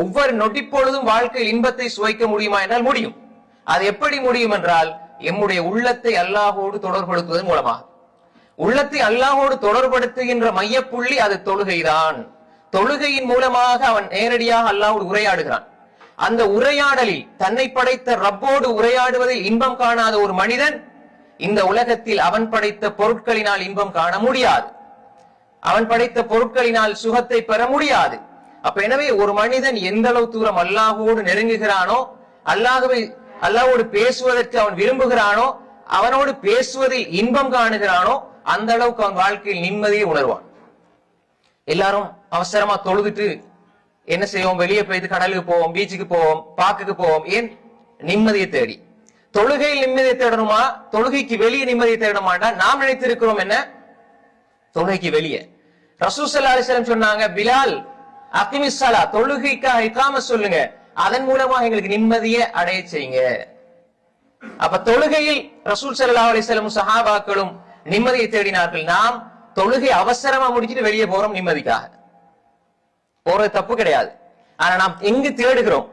ஒவ்வொரு நொடிப்பொழுதும் வாழ்க்கையில் இன்பத்தை சுவைக்க முடியுமா என்றால் முடியும். அது எப்படி முடியும் என்றால் எம்முடைய உள்ளத்தை அல்லாஹோடு தொடர்படுத்துவதன் மூலமாக. உள்ளத்தை அல்லாஹோடு தொடர்படுத்துகின்ற மையப்புள்ளி அது தொழுகைதான். தொழுகையின் மூலமாக அவன் நேரடியாக அல்லாஹோடு உரையாடுகிறான். அந்த உரையாடலில் தன்னை படைத்த ரப்போடு உரையாடுவதில் இன்பம் காணாத ஒரு மனிதன் இந்த உலகத்தில் அவன் படைத்த பொருட்களினால் இன்பம் காண முடியாது. அவன் படைத்த பொருட்களினால் சுகத்தை பெற முடியாது. அப்ப எனவே ஒரு மனிதன் எந்த அளவு தூரம் அல்லாஹோடு நெருங்குகிறானோ அல்லாஹவை அல்லாஹோடு பேசுவதற்கு அவன் விரும்புகிறானோ அவனோடு பேசுவதில் இன்பம் காணுகிறானோ அந்த அளவுக்கு அவன் வாழ்க்கையில் நிம்மதியை உணர்வான். எல்லாரும் அவசரமா தொழுதுட்டு என்ன செய்வோம்? வெளியே போயிட்டு கடலுக்கு போவோம் பீச்சுக்கு போவோம் பார்க்குக்கு போவோம். ஏன்? நிம்மதியை தேடி. தொழுகையில் நிம்மதியை தேடணுமா? தொழுகைக்கு வெளியே நிம்மதியை தேடணுமாண்டா நாம் நினைத்திருக்கிறோம் என்ன? தொழுகைக்கு வெளியே. ரசூசல்லா அலிஸ்லாம் சொன்னாங்க பிலால் அக்கிமிஸ்ஸலா தொழுகைக்காக இக்காம சொல்லுங்க. அதன் மூலமா எங்களுக்கு நிம்மதியை அடைய செய்யுங்க. அப்ப தொழுகையில் ரசூல் சல்லா அலைஹி வஸல்லம் சஹாபாக்களும் நிம்மதியை தேடினார்கள். நாம் தொழுகை அவசரமா முடிச்சுட்டு வெளியே போறோம் நிம்மதிக்காக. போறது தப்பு கிடையாது. ஆனா நாம் எங்கு தேடுகிறோம்?